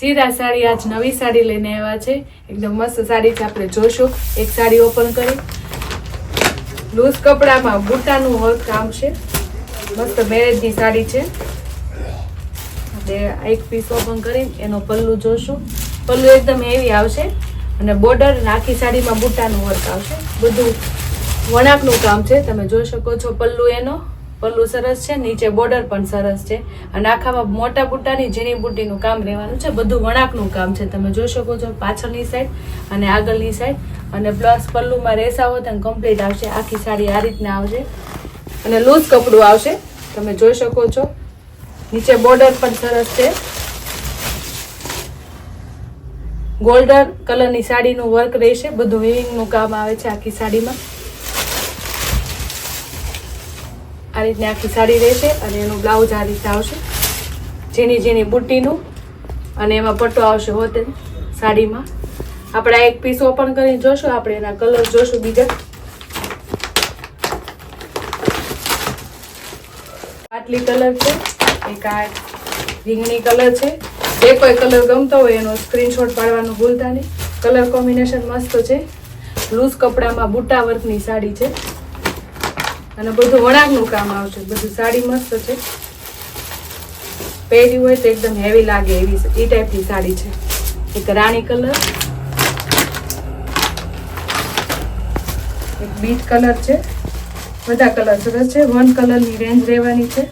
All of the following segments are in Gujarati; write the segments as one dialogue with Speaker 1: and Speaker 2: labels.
Speaker 1: ચીરા સાડી આજ નવી સાડી લઈને આવ્યા છે. એકદમ મસ્ત સાડી છે, આપણે જોશું. એક સાડી ઓપન કરી. લૂઝ કપડામાં બુટાનું વર્ક કામ છે. મસ્ત મેરેજની સાડી છે. આપણે એક પીસ ઓપન કરીને એનો પલ્લુ જોશું. પલ્લુ એકદમ હેવી આવશે અને બોર્ડર આખી સાડીમાં બુટાનું વર્ક આવશે. બધું વણાકનું કામ છે. તમે જોઈ શકો છો પલ્લુ એનો. પલ્લુ સરસ છે, નીચે બોર્ડર પણ સરસ છે. અને આખામાં મોટા બુટ્ટાની ઝીણી બુટ્ટીનું કામ રહેવાનું છે. બધું વણાકનું કામ છે. તમે જોઈ શકો છો પાછળની સાઈડ અને આગળની સાઈડ અને પ્લસ પલ્લુમાં રેસાઓ તો કમ્પ્લીટ આવશે. આખી સાડી આ રીતના આવશે. અને લૂઝ કપડું આવશે. તમે જોઈ શકો છો. નીચે બોર્ડર પણ સરસ છે. ગોલ્ડન કલરની સાડીનું વર્ક રહેશે. બધું વિવિંગનું કામ આવે છે આખી સાડીમાં. આ રીતની આખી સાડી રહેશે અને એનું બ્લાઉઝ આ રીતે આવશે. ઝીણી ઝીણી બુટ્ટીનું અને એમાં પટ્ટો આવશે હોતે સાડીમાં. આપણે એક પીસ ઓપન કરીને જોશું, આપણે એના કલર જોશું બીજા. આટલી કલર છે, એક આ રીંગણી કલર છે. જે કોઈ કલર ગમતો હોય એનો સ્ક્રીનશોટ પાડવાનું ભૂલતા નહીં. કલર કોમ્બિનેશન મસ્ત છે. લૂઝ કપડામાં બુટ્ટા વર્કની સાડી છે. અને બધું વણાકનું કામ આવશે બધું સાડી મસ્ત છે. પહેરી હોય તો એકદમ હેવી લાગે એવી એ ટાઈપની સાડી છે. એક રાણી કલર એક બીટ કલર છે. બધા કલર સરસ છે. વન કલરની રેન્જ રહેવાની છે.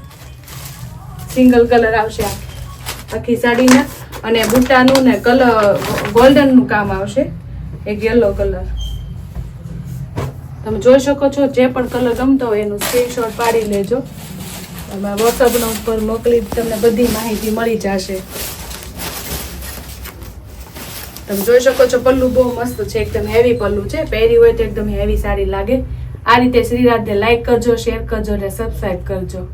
Speaker 1: સિંગલ કલર આવશે આખી સાડીના. અને બુટ્ટાનું ને કલર ગોલ્ડનનું કામ આવશે. એક યલો કલર તમે જોઈ શકો છો, જે પણ કલર ગમતો હોય એનું સ્ક્રીનશોટ પાડી લેજો. તમે વોટ્સઅપના ઉપર મોકલી તમને બધી માહિતી મળી જશે. તમે જોઈ શકો છો, પલ્લું બહુ મસ્ત છે, એકદમ હેવી પલ્લું છે. પહેરી હોય તો એકદમ હેવી સારી લાગે. આ રીતે શ્રીરાધને લાઇક કરજો શેર કરજો અને સબસ્ક્રાઈબ કરજો.